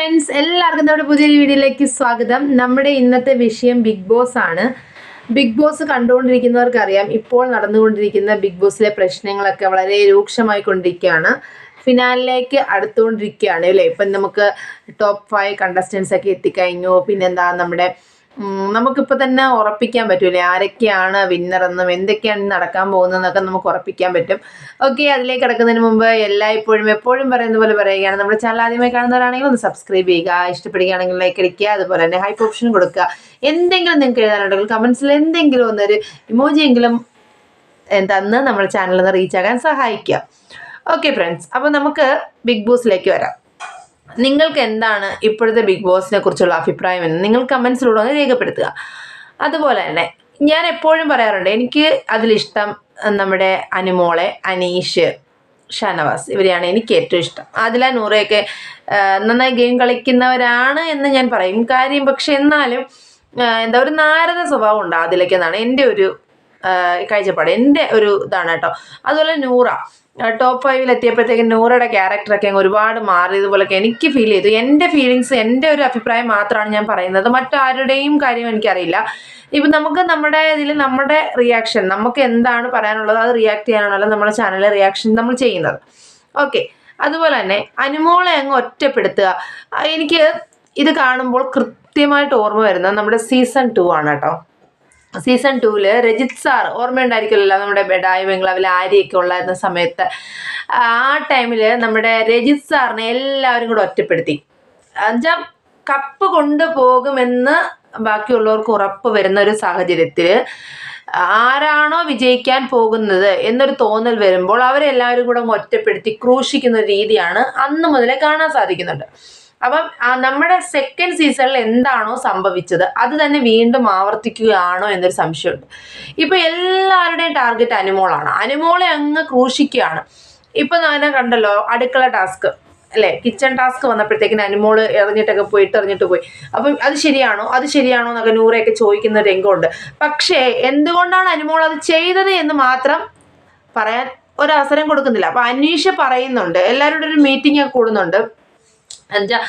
Friends എല്ലാവർക്കും നമ്മുടെ പുതിയൊരു വീഡിയോയിലേക്ക് സ്വാഗതം. നമ്മുടെ ഇന്നത്തെ വിഷയം ബിഗ് ബോസ് ആണ്. ബിഗ് ബോസ് കണ്ടുകൊണ്ടിരിക്കുന്നവർക്കറിയാം ഇപ്പോൾ നടന്നുകൊണ്ടിരിക്കുന്ന ബിഗ് ബോസിലെ പ്രശ്നങ്ങളൊക്കെ വളരെ രൂക്ഷമായി കൊണ്ടിരിക്കുകയാണ്. ഫിനാലിലേക്ക് അടുത്തുകൊണ്ടിരിക്കുകയാണ് അല്ലേ? ഇപ്പം നമുക്ക് ടോപ്പ് ഫൈവ് കണ്ടസ്റ്റൻസ് ഒക്കെ എത്തിക്കഴിഞ്ഞു. പിന്നെന്താ നമ്മുടെ നമുക്കിപ്പോൾ തന്നെ ഉറപ്പിക്കാൻ പറ്റൂലേ? ആരൊക്കെയാണ് വിന്നറെന്നും എന്തൊക്കെയാണ് നടക്കാൻ പോകുന്നതെന്നൊക്കെ നമുക്ക് ഉറപ്പിക്കാൻ പറ്റും. ഓക്കെ അതിലേക്ക് കിടക്കുന്നതിന് മുമ്പ് എല്ലായ്പ്പോഴും എപ്പോഴും പറയുന്ന പോലെ പറയുകയാണ്. നമ്മുടെ ചാനൽ ആദ്യമായി കാണുന്നവരാണെങ്കിൽ ഒന്ന് സബ്സ്ക്രൈബ് ചെയ്യുക. ഇഷ്ടപ്പെടുകയാണെങ്കിൽ ലൈക്ക് അടിക്കുക. അതുപോലെ തന്നെ ഹൈപ്പ് ഓപ്ഷൻ കൊടുക്കുക. എന്തെങ്കിലും നിങ്ങൾക്ക് എഴുതാനുണ്ടെങ്കിൽ കമൻസിൽ എന്തെങ്കിലും ഒന്നൊരു ഇമോജിയെങ്കിലും തന്ന് നമ്മുടെ ചാനലിൽ നിന്ന് റീച്ച് ആകാൻ സഹായിക്കുക ഓക്കെ ഫ്രണ്ട്സ് അപ്പോൾ നമുക്ക് ബിഗ് ബോസിലേക്ക് വരാം. നിങ്ങൾക്ക് എന്താണ് ഇപ്പോഴത്തെ ബിഗ് ബോസിനെ കുറിച്ചുള്ള അഭിപ്രായം എന്ന് നിങ്ങൾ കമൻസിലൂടെ ഒന്ന് രേഖപ്പെടുത്തുക. അതുപോലെ തന്നെ ഞാൻ എപ്പോഴും പറയാറുണ്ട് എനിക്ക് അതിലിഷ്ടം നമ്മുടെ അനുമോളെ അനീഷ് ഷാനവാസ് ഇവരെയാണ് എനിക്ക് ഏറ്റവും ഇഷ്ടം. അതില നൂറയൊക്കെ നന്നായി ഗെയിം കളിക്കുന്നവരാണ് എന്ന് ഞാൻ പറയും. കാര്യം പക്ഷെ എന്നാലും എന്താ ഒരു നാരദ സ്വഭാവം ഉണ്ട് അതിലേക്കെന്നാണ് എന്റെ ഒരു കാഴ്ചപ്പാട്. എന്റെ ഒരു ഇതാണ് കേട്ടോ. അതുപോലെ നൂറ. ടോപ്പ് ഫൈവിൽ എത്തിയപ്പോഴത്തേക്കും നൂറയുടെ ക്യാരക്ടറൊക്കെ അങ്ങ് ഒരുപാട് മാറിയതുപോലൊക്കെ എനിക്ക് ഫീൽ ചെയ്തു. എന്റെ ഫീലിങ്സ് എന്റെ ഒരു അഭിപ്രായം മാത്രമാണ് ഞാൻ പറയുന്നത്. മറ്റാരുടെയും കാര്യം എനിക്കറിയില്ല. ഇപ്പം നമുക്ക് നമ്മുടെ ഇതിൽ നമ്മുടെ റിയാക്ഷൻ നമുക്ക് എന്താണ് പറയാനുള്ളത്? അത് റിയാക്ട് ചെയ്യാനാണല്ലോ നമ്മുടെ ചാനലിലെ റിയാക്ഷൻ നമ്മൾ ചെയ്യുന്നത്? ഓക്കെ അതുപോലെ തന്നെ അനുമോളെ അങ്ങ് ഒറ്റപ്പെടുത്തുക. എനിക്ക് ഇത് കാണുമ്പോൾ കൃത്യമായിട്ട് ഓർമ്മ വരുന്നത് നമ്മുടെ സീസൺ ടു ആണ് കേട്ടോ. സീസൺ ടൂവിൽ രജിത് സാർ ഓർമ്മയുണ്ടായിരിക്കുമല്ലോ നമ്മുടെ ബെഡായി ബംഗ്ലാവിൽ ആര്യയൊക്കെ ഉള്ളായിരുന്ന സമയത്ത്. ആ ടൈമിൽ നമ്മുടെ രജിത് സാറിനെ എല്ലാവരും കൂടെ ഒറ്റപ്പെടുത്തി. എന്നുവെച്ചാൽ കപ്പ് കൊണ്ടുപോകുമെന്ന് ബാക്കിയുള്ളവർക്ക് ഉറപ്പ് വരുന്ന ഒരു സാഹചര്യത്തിൽ ആരാണോ വിജയിക്കാൻ പോകുന്നത് എന്നൊരു തോന്നൽ വരുമ്പോൾ അവരെല്ലാവരും കൂടെ ഒറ്റപ്പെടുത്തി ക്രൂശിക്കുന്ന രീതിയാണ് അന്ന് മുതലേ കാണാൻ സാധിക്കുന്നുണ്ട്. അപ്പം നമ്മുടെ സെക്കൻഡ് സീസണിൽ എന്താണോ സംഭവിച്ചത് അത് തന്നെ വീണ്ടും ആവർത്തിക്കുകയാണോ എന്നൊരു സംശയമുണ്ട്. ഇപ്പൊ എല്ലാവരുടെയും ടാർഗറ്റ് അനുമോളാണ്. അനുമോളെ അങ്ങ് ക്രൂശിക്കുകയാണ്. ഇപ്പൊ തന്നെ കണ്ടല്ലോ അടുക്കള ടാസ്ക് അല്ലേ? കിച്ചൺ ടാസ്ക് വന്നപ്പോഴത്തേക്കിന് അനുമോൾ ഇറങ്ങിട്ടൊക്കെ പോയിട്ട് എറിഞ്ഞിട്ട് പോയി. അപ്പം അത് ശരിയാണോ? അത് ശരിയാണോ എന്നൊക്കെ നൂറയൊക്കെ ചോദിക്കുന്ന രംഗമുണ്ട്. പക്ഷേ എന്തുകൊണ്ടാണ് അനുമോൾ അത് ചെയ്തത് എന്ന് മാത്രം പറയാൻ ഒരവസരം കൊടുക്കുന്നില്ല. അപ്പൊ അന്വേഷ പറയുന്നുണ്ട് എല്ലാവരുടെ ഒരു മീറ്റിംഗ് ഒക്കെ കൂടുന്നുണ്ട്. എന്നുവെച്ചാ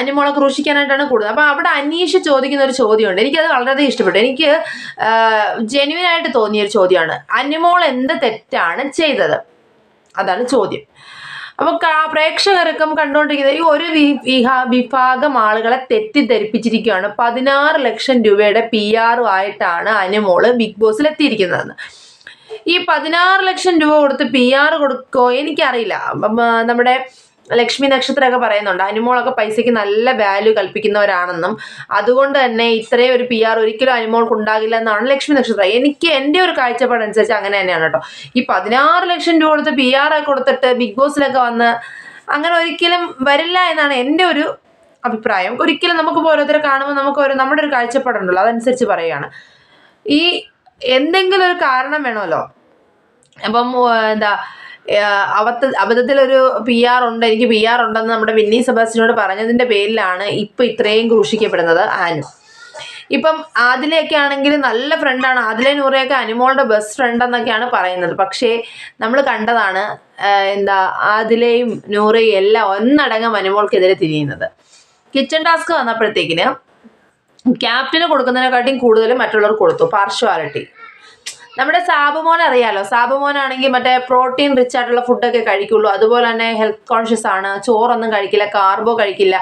അനിമോളെ ക്രൂശിക്കാനായിട്ടാണ് കൂടുതൽ. അപ്പോൾ അവിടെ അന്വേഷിച്ച് ചോദിക്കുന്ന ഒരു ചോദ്യമുണ്ട്. എനിക്കത് വളരെയധികം ഇഷ്ടപ്പെട്ടു. എനിക്ക് ജെന്യുവൻ ആയിട്ട് തോന്നിയ ഒരു ചോദ്യമാണ്. അനിമോൾ എന്ത് തെറ്റാണ് ചെയ്തത്? അതാണ് ചോദ്യം. അപ്പോൾ പ്രേക്ഷകർക്കും കണ്ടുകൊണ്ടിരിക്കുന്ന ഈ ഒരു വിഭാഗം ആളുകളെ തെറ്റിദ്ധരിപ്പിച്ചിരിക്കുകയാണ്. പതിനാറ് ലക്ഷം രൂപയുടെ പി ആറും ആയിട്ടാണ് അനുമോൾ ബിഗ് ബോസിൽ എത്തിയിരിക്കുന്നതെന്ന് ഈ പതിനാറ് ലക്ഷം രൂപ കൊടുത്ത് പി ആർ കൊടുക്കോ എനിക്കറിയില്ല. നമ്മുടെ ലക്ഷ്മി നക്ഷത്രമൊക്കെ പറയുന്നുണ്ട്. അനുമോളൊക്കെ പൈസയ്ക്ക് നല്ല വാല്യൂ കൽപ്പിക്കുന്നവരാണെന്നും അതുകൊണ്ട് തന്നെ ഇത്രയും ഒരു പി ആർ ഒരിക്കലും അനുമോൾക്ക് ഉണ്ടാകില്ല എന്നാണ് ലക്ഷ്മി നക്ഷത്രം. എനിക്ക് എന്റെ ഒരു കാഴ്ചപ്പാടനുസരിച്ച് അങ്ങനെ തന്നെയാണ് കേട്ടോ. ഈ പതിനാറ് ലക്ഷം രൂപ കൊടുത്ത് പി ആർ കൊടുത്തിട്ട് ബിഗ് ബോസിലൊക്കെ വന്ന് അങ്ങനെ ഒരിക്കലും വരില്ല എന്നാണ് എന്റെ ഒരു അഭിപ്രായം. ഒരിക്കലും നമുക്ക് ഓരോരുത്തരെ കാണുമ്പോൾ നമുക്ക് ഒരു നമ്മുടെ ഒരു കാഴ്ചപ്പാടുണ്ടല്ലോ അതനുസരിച്ച് പറയുകയാണ്. ഈ എന്തെങ്കിലും ഒരു കാരണം വേണമല്ലോ. അപ്പം എന്താ ആ, അബദ്ധത്തിൽ അബദ്ധത്തിലൊരു പി ആർ ഉണ്ട് എനിക്ക് പി ആർ ഉണ്ടെന്ന് നമ്മുടെ വിന്നി സെബാസ്റ്റിനോട് പറഞ്ഞതിന്റെ പേരിലാണ് ഇപ്പൊ ഇത്രയും ക്രൂശിക്കപ്പെടുന്നത് ആനു ഇപ്പം ആദിലയൊക്കെ ആണെങ്കിൽ നല്ല ഫ്രണ്ടാണ് ആദിലെ നൂറയൊക്കെ അനുമോളുടെ ബെസ്റ്റ് ഫ്രണ്ട് എന്നൊക്കെയാണ് പറയുന്നത്. പക്ഷേ നമ്മൾ കണ്ടതാണ് എന്താ ആദിലയും നൂറയും എല്ലാം ഒന്നടങ്കം അനുമോൾക്കെതിരെ തിരിയുന്നത്. കിച്ചൺ ടാസ്ക് വന്നപ്പോഴത്തേക്കിന് ക്യാപ്റ്റന് കൊടുക്കുന്നതിനെക്കാട്ടിയും കൂടുതലും മറ്റുള്ളവർ കൊടുത്തു പാർഷ്വാലിറ്റി നമ്മുടെ സാബുമോൻ അറിയാലോ. സാബുമോനാണെങ്കിൽ മറ്റേ പ്രോട്ടീൻ റിച്ച് ആയിട്ടുള്ള ഫുഡൊക്കെ കഴിക്കുള്ളൂ. അതുപോലെ തന്നെ ഹെൽത്ത് കോൺഷ്യസ് ആണ്. ചോറൊന്നും കഴിക്കില്ല കാർബോ കഴിക്കില്ല.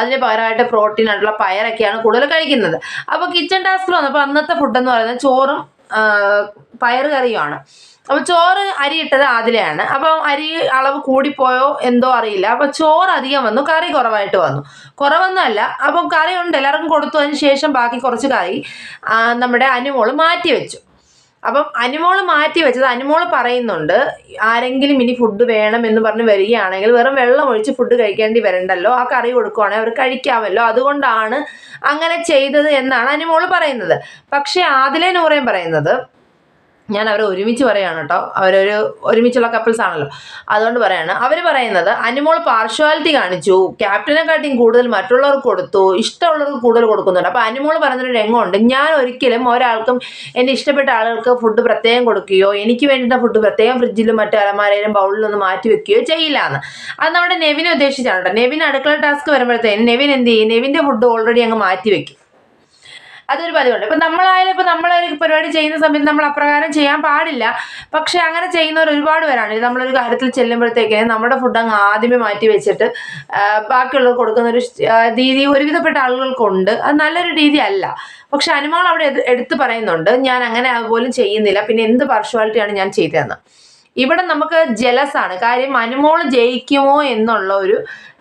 അതിന് പകരമായിട്ട് പ്രോട്ടീൻ ആയിട്ടുള്ള പയറൊക്കെയാണ് കൂടുതൽ കഴിക്കുന്നത്. അപ്പോൾ കിച്ചൺ ടാസ്കിൽ വന്നപ്പോൾ അന്നത്തെ ഫുഡെന്ന് പറയുന്നത് ചോറും പയർ കറിയുമാണ്. അപ്പോൾ ചോറ് അരി ഇട്ടത് ആദിലെയാണ്. അപ്പം അരി അളവ് കൂടിപ്പോയോ എന്തോ അറിയില്ല. അപ്പോൾ ചോറ് അധികം വന്നു കറി കുറവായിട്ട് വന്നു. കുറവൊന്നുമല്ല. അപ്പം കറി ഉണ്ട്. എല്ലാവർക്കും കൊടുത്തു. അതിന് ശേഷം ബാക്കി കുറച്ച് കറി നമ്മുടെ അനുമോൾ മാറ്റി വെച്ചു. അപ്പം അനുമോൾ മാറ്റി വെച്ചത് അനുമോൾ പറയുന്നുണ്ട് ആരെങ്കിലും ഇനി ഫുഡ് വേണം എന്ന് പറഞ്ഞ് വരികയാണെങ്കിൽ വെറും വെള്ളം ഒഴിച്ച് ഫുഡ് കഴിക്കേണ്ടി വരണ്ടല്ലോ ആ കറി കൊടുക്കുവാണെങ്കിൽ അവർ കഴിക്കാമല്ലോ അതുകൊണ്ടാണ് അങ്ങനെ ചെയ്തത് എന്നാണ് അനുമോൾ പറയുന്നത്. പക്ഷേ ആദിലെ നൂറേം പറയുന്നത് ഞാൻ അവരെ ഒരുമിച്ച് പറയാണ് കേട്ടോ അവരൊരു ഒരുമിച്ചുള്ള കപ്പിൾസ് ആണല്ലോ. അതുകൊണ്ട് പറയാണ്. അവർ പറയുന്നത് അനിമോൾ പാർഷ്വാലിറ്റി കാണിച്ചു. ക്യാപ്റ്റനെക്കാട്ടിയും കൂടുതൽ മറ്റുള്ളവർക്ക് കൊടുത്തു. ഇഷ്ടമുള്ളവർക്ക് കൂടുതൽ കൊടുക്കുന്നുണ്ട്. അപ്പോൾ അനുമോൾ പറയുന്നൊരു രംഗമുണ്ട്. ഞാൻ ഒരിക്കലും ഒരാൾക്കും എന്റെ ഇഷ്ടപ്പെട്ട ആളുകൾക്ക് ഫുഡ് പ്രത്യേകം കൊടുക്കുകയോ എനിക്ക് വേണ്ടിയിട്ട് ഫുഡ് പ്രത്യേകം ഫ്രിഡ്ജിലും മറ്റു അലമാരയിലും ബൗളിലൊന്നും മാറ്റി വെക്കുകയോ ചെയ്യില്ല എന്ന് അത് നമ്മുടെ നെവിനെ ഉദ്ദേശിച്ചാണ് കേട്ടോ നെവിൻ അടുക്കള ടാസ്ക് വരുമ്പോഴത്തേനും നെവിൻ എന്ത് ചെയ്യും? നെവിന്റെ ഫുഡ് ഓൾറെഡി അങ്ങ് മാറ്റി വെക്കും. അതൊരു പതിവുണ്ട്. ഇപ്പം നമ്മളായാലും ഇപ്പം നമ്മളൊരു പരിപാടി ചെയ്യുന്ന സമയത്ത് നമ്മൾ അപ്രകാരം ചെയ്യാൻ പാടില്ല. പക്ഷെ അങ്ങനെ ചെയ്യുന്നവർ ഒരുപാട് പേരാണ്. നമ്മളൊരു കാര്യത്തിൽ ചെല്ലുമ്പോഴത്തേക്ക് നമ്മുടെ ഫുഡ് അങ്ങ് ആദ്യമേ മാറ്റി വെച്ചിട്ട് ബാക്കിയുള്ളവർ കൊടുക്കുന്ന ഒരു രീതി ഒരുവിധപ്പെട്ട ആളുകൾക്കുണ്ട്. അത് നല്ലൊരു രീതി അല്ല പക്ഷെ അനുമകൾ അവിടെ എടുത്തു എടുത്ത് പറയുന്നുണ്ട് ഞാൻ അങ്ങനെ പോലും ചെയ്യുന്നില്ല. പിന്നെ എന്ത് പാർഷ്വാലിറ്റിയാണ് ഞാൻ ചെയ്തതെന്ന്? ഇവിടെ നമുക്ക് ജലസാണ്. കാര്യം അനുമോൾ ജയിക്കുമോ എന്നുള്ള ഒരു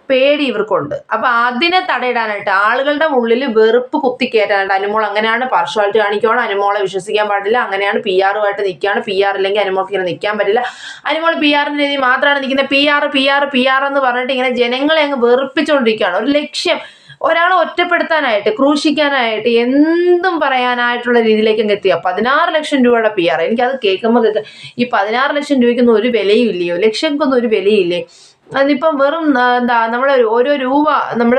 പേടി ഇവർക്കുണ്ട്. അപ്പൊ അതിനെ തടയിടാനായിട്ട് ആളുകളുടെ ഉള്ളിൽ വെറുപ്പ് കുത്തിക്കയറ്റാനായിട്ട് അനുമോൾ അങ്ങനെയാണ് പാർഷ്വാലിറ്റി കാണിക്കുവാണ്? അനുമോളെ വിശ്വസിക്കാൻ പാടില്ല. അങ്ങനെയാണ് പി ആറുമായിട്ട് നിൽക്കുകയാണ്. പി ആർ ഇല്ലെങ്കിൽ അനുമോൾക്ക് ഇങ്ങനെ നിൽക്കാൻ പറ്റില്ല. അനുമോൾ പി ആറിന്റെ രീതി മാത്രമാണ് നിൽക്കുന്നത്. P R P R P R എന്ന് പറഞ്ഞിട്ട് ഇങ്ങനെ ജനങ്ങളെ അങ്ങ് വെറുപ്പിച്ചുകൊണ്ടിരിക്കുകയാണ്. ഒരു ലക്ഷ്യം. ഒരാളെ ഒറ്റപ്പെടുത്താനായിട്ട് ക്രൂശിക്കാനായിട്ട് എന്തും പറയാനായിട്ടുള്ള രീതിയിലേക്ക് അങ്ങ് എത്തിയ. പതിനാറ് ലക്ഷം രൂപയുടെ പി ആർ എനിക്കത് കേൾക്കുമ്പോൾ കേൾക്കാം ഈ പതിനാറ് ലക്ഷം രൂപയ്ക്കൊന്നും ഒരു വിലയും ഇല്ലയോ? ലക്ഷങ്ങൾക്കൊന്നും ഒരു വിലയില്ലേ അതിപ്പം വെറും എന്താ നമ്മൾ ഓരോ രൂപ നമ്മൾ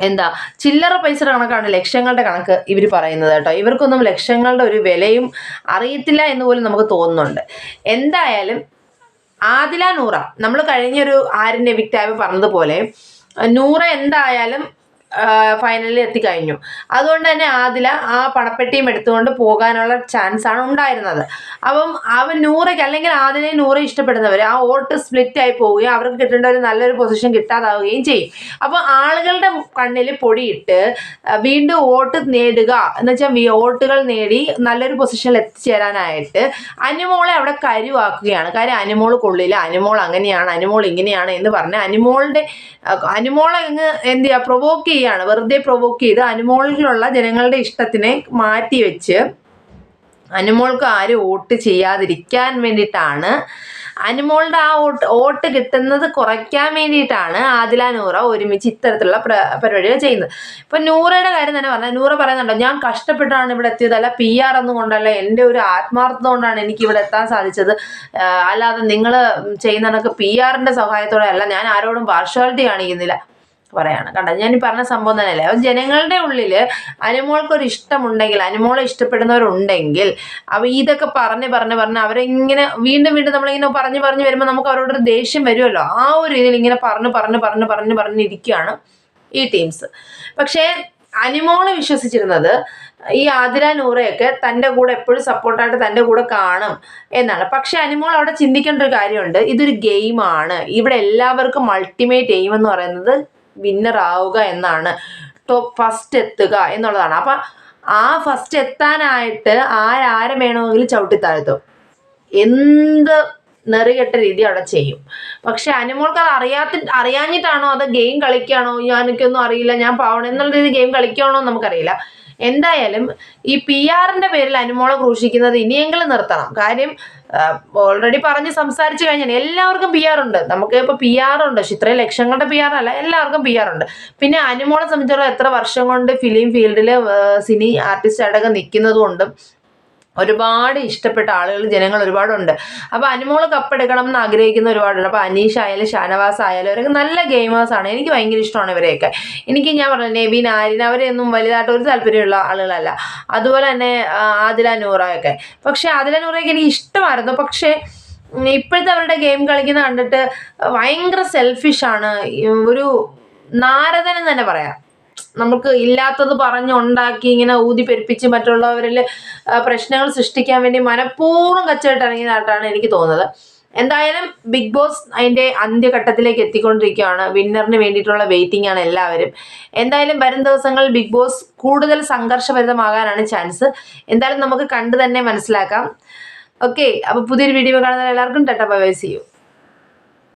എന്താ ചില്ലറ പൈസയുടെ കണക്കാണ് ലക്ഷങ്ങളുടെ കണക്ക് ഇവർ പറയുന്നത് കേട്ടോ. ഇവർക്കൊന്നും ലക്ഷങ്ങളുടെ ഒരു വിലയും അറിയത്തില്ല എന്ന് പോലും നമുക്ക് തോന്നുന്നുണ്ട്. എന്തായാലും ആദില നൂറ നമ്മൾ കഴിഞ്ഞൊരു ആരിന്റെ വിക്ടാവ് പറഞ്ഞതുപോലെ നൂറ എന്തായാലും ഫൈനലിൽ എത്തിക്കഴിഞ്ഞു. അതുകൊണ്ട് തന്നെ ആദില ആ പണപ്പെട്ടിയും എടുത്തുകൊണ്ട് പോകാനുള്ള ചാൻസ് ആണ് ഉണ്ടായിരുന്നത്. അപ്പം അവൻ നൂറയ്ക്ക് അല്ലെങ്കിൽ ആദിലെ നൂറ ഇഷ്ടപ്പെടുന്നവർ ആ വോട്ട് സ്പ്ലിറ്റ് ആയി പോവുകയും അവർക്ക് കിട്ടേണ്ട ഒരു നല്ലൊരു പൊസിഷൻ കിട്ടാതാവുകയും ചെയ്യും. അപ്പോൾ ആളുകളുടെ കണ്ണിൽ പൊടിയിട്ട് വീണ്ടും വോട്ട് നേടുക എന്ന് വെച്ചാൽ വോട്ടുകൾ നേടി നല്ലൊരു പൊസിഷനിൽ എത്തിച്ചേരാനായിട്ട് അനുമോളെ അവിടെ കരുവാക്കുകയാണ്. കാര്യം അനുമോൾ കൊള്ളില്ല. അനുമോൾ അങ്ങനെയാണ്. അനുമോൾ ഇങ്ങനെയാണ് എന്ന് പറഞ്ഞ് അനുമോളുടെ അനുമോളെ അങ്ങ് എന്ത് ചെയ്യുക പ്രൊവോക്ക് ചെയ്യാണ് വെറുതെ പ്രൊവോക്ക് ചെയ്ത് അനുമോളിലുള്ള ജനങ്ങളുടെ ഇഷ്ടത്തിനെ മാറ്റി വെച്ച് അനുമോൾക്ക് ആരും വോട്ട് ചെയ്യാതിരിക്കാൻ വേണ്ടിയിട്ടാണ്. അനുമോളുടെ ആ വോട്ട് വോട്ട് കിട്ടുന്നത് കുറയ്ക്കാൻ വേണ്ടിയിട്ടാണ് ആദില നൂറ ഒരുമിച്ച് ഇത്തരത്തിലുള്ള പ്ര പരിപാടികൾ ചെയ്യുന്നത്. ഇപ്പം നൂറയുടെ കാര്യം തന്നെ പറഞ്ഞാൽ നൂറ പറയുന്നുണ്ടോ ഞാൻ കഷ്ടപ്പെട്ടാണ് ഇവിടെ എത്തിയത്. അല്ല പി ആർ ഒന്നും കൊണ്ടല്ല. എന്റെ ഒരു ആത്മാർത്ഥത കൊണ്ടാണ് എനിക്ക് ഇവിടെ എത്താൻ സാധിച്ചത്. അല്ലാതെ നിങ്ങൾ ചെയ്യുന്ന കണക്ക് പി ആറിന്റെ സഹായത്തോടെ അല്ല. ഞാൻ ആരോടും പാർഷ്വാലിറ്റി കാണിക്കുന്നില്ല. പറയാണ്. കണ്ടോ? ഞാൻ പറഞ്ഞ സംഭവം തന്നെയല്ലേ? അപ്പം ജനങ്ങളുടെ ഉള്ളിൽ അനുമോൾക്കൊരു ഇഷ്ടമുണ്ടെങ്കിൽ അനുമോളെ ഇഷ്ടപ്പെടുന്നവരുണ്ടെങ്കിൽ അപ്പോൾ ഇതൊക്കെ പറഞ്ഞ് പറഞ്ഞ് പറഞ്ഞ് അവരിങ്ങനെ വീണ്ടും വീണ്ടും നമ്മളിങ്ങനെ പറഞ്ഞ് പറഞ്ഞ് വരുമ്പോൾ നമുക്ക് അവരോടൊരു ദേഷ്യം വരുമല്ലോ ആ ഒരു രീതിയിൽ ഇങ്ങനെ പറഞ്ഞ് പറഞ്ഞ് പറഞ്ഞ് പറഞ്ഞ് പറഞ്ഞിരിക്കുകയാണ് ഈ ടീംസ്. പക്ഷേ അനുമോൾ വിശ്വസിച്ചിരുന്നത് ഈ ആതിര നൂറയൊക്കെ തന്റെ കൂടെ എപ്പോഴും സപ്പോർട്ടായിട്ട് തന്റെ കൂടെ കാണും എന്നാണ്. പക്ഷെ അനുമോൾ അവിടെ ചിന്തിക്കേണ്ട ഒരു കാര്യമുണ്ട്. ഇതൊരു ഗെയിമാണ്. ഇവിടെ എല്ലാവർക്കും അൾട്ടിമേറ്റ് എയിം എന്ന് പറയുന്നത് വിന്നർ ആവുക എന്നാണ്. ടോപ്പ് ഫസ്റ്റ് എത്തുക എന്നുള്ളതാണ്. അപ്പം ആ ഫസ്റ്റ് എത്താനായിട്ട് ആരാരും വേണമെങ്കിലും ചവിട്ടിത്താഴ്ത്തും. എന്ത് നെറികെട്ട രീതി അവിടെ ചെയ്യും. പക്ഷെ അനുമോൾക്ക് അത് അറിയാത്ത അറിയാഞ്ഞിട്ടാണോ? അത് ഗെയിം കളിക്കുകയാണോ എനിക്കൊന്നും അറിയില്ല. ഞാൻ പാവണം എന്നുള്ള രീതി ഗെയിം കളിക്കുകയാണോ നമുക്കറിയില്ല. എന്തായാലും ഈ പി ആറിന്റെ പേരിൽ അനുമോളെ ക്രൂശിക്കുന്നത് ഇനിയെങ്കിലും നിർത്തണം. കാര്യം ഓൾറെഡി പറഞ്ഞ് സംസാരിച്ചു കഴിഞ്ഞാൽ എല്ലാവർക്കും പി ആർ ഉണ്ട്. നമുക്ക് ഇപ്പോൾ പി ആർ ഉണ്ട്. പക്ഷെ ഇത്രയും ലക്ഷങ്ങളുടെ പി ആർ അല്ല. എല്ലാവർക്കും പി ആർ ഉണ്ട്. പിന്നെ അനുമോളെ സംബന്ധിച്ചിടത്തോളം എത്ര വർഷം കൊണ്ട് ഫിലിം ഫീൽഡിൽ സിനി ആർട്ടിസ്റ്റ് അടക്കം നിൽക്കുന്നത് കൊണ്ടും ഒരുപാട് ഇഷ്ടപ്പെട്ട ആളുകൾ ജനങ്ങൾ ഒരുപാടുണ്ട്. അപ്പോൾ അനുമോൾ കപ്പെടുക്കണം എന്ന് ആഗ്രഹിക്കുന്ന ഒരുപാടുണ്ട്. അപ്പോൾ അനീഷ് ആയാലും ഷാനവാസ് ആയാലും അവരൊക്കെ നല്ല ഗെയിമേഴ്സാണ് എനിക്ക് ഭയങ്കര ഇഷ്ടമാണ് ഇവരെയൊക്കെ. എനിക്ക് ഞാൻ പറഞ്ഞു നെബിൻ ആര്യൻ അവരെയൊന്നും വലുതായിട്ട് ഒരു താല്പര്യമുള്ള ആളുകളല്ല. അതുപോലെ തന്നെ ആദില നൂറയൊക്കെ പക്ഷേ ആദില നൂറയൊക്കെ എനിക്ക് ഇഷ്ടമായിരുന്നു. പക്ഷേ ഇപ്പോഴത്തെ അവരുടെ ഗെയിം കളിക്കുന്ന കണ്ടിട്ട് ഭയങ്കര സെൽഫിഷാണ് ഒരു നാരദനെന്ന് തന്നെ പറയാം. നമുക്ക് ഇല്ലാത്തത് പറഞ്ഞുണ്ടാക്കി ഇങ്ങനെ ഊതി പെരുപ്പിച്ച് മറ്റുള്ളവരിൽ പ്രശ്നങ്ങൾ സൃഷ്ടിക്കാൻ വേണ്ടി മനഃപൂർവം കച്ചവട്ടിറങ്ങിയതായിട്ടാണ് എനിക്ക് തോന്നുന്നത്. എന്തായാലും ബിഗ് ബോസ് അതിന്റെ അന്ത്യഘട്ടത്തിലേക്ക് എത്തിക്കൊണ്ടിരിക്കുകയാണ്. വിന്നറിന് വേണ്ടിയിട്ടുള്ള വെയിറ്റിംഗ് ആണ് എല്ലാവരും. എന്തായാലും വരും ദിവസങ്ങളിൽ ബിഗ് ബോസ് കൂടുതൽ സംഘർഷഭരിതമാകാനാണ് ചാൻസ് എന്തായാലും നമുക്ക് കണ്ടു തന്നെ മനസ്സിലാക്കാം. ഓക്കെ അപ്പോൾ പുതിയൊരു വീഡിയോ കാണുന്ന എല്ലാവർക്കും ടെട്ട ബൈ സി യു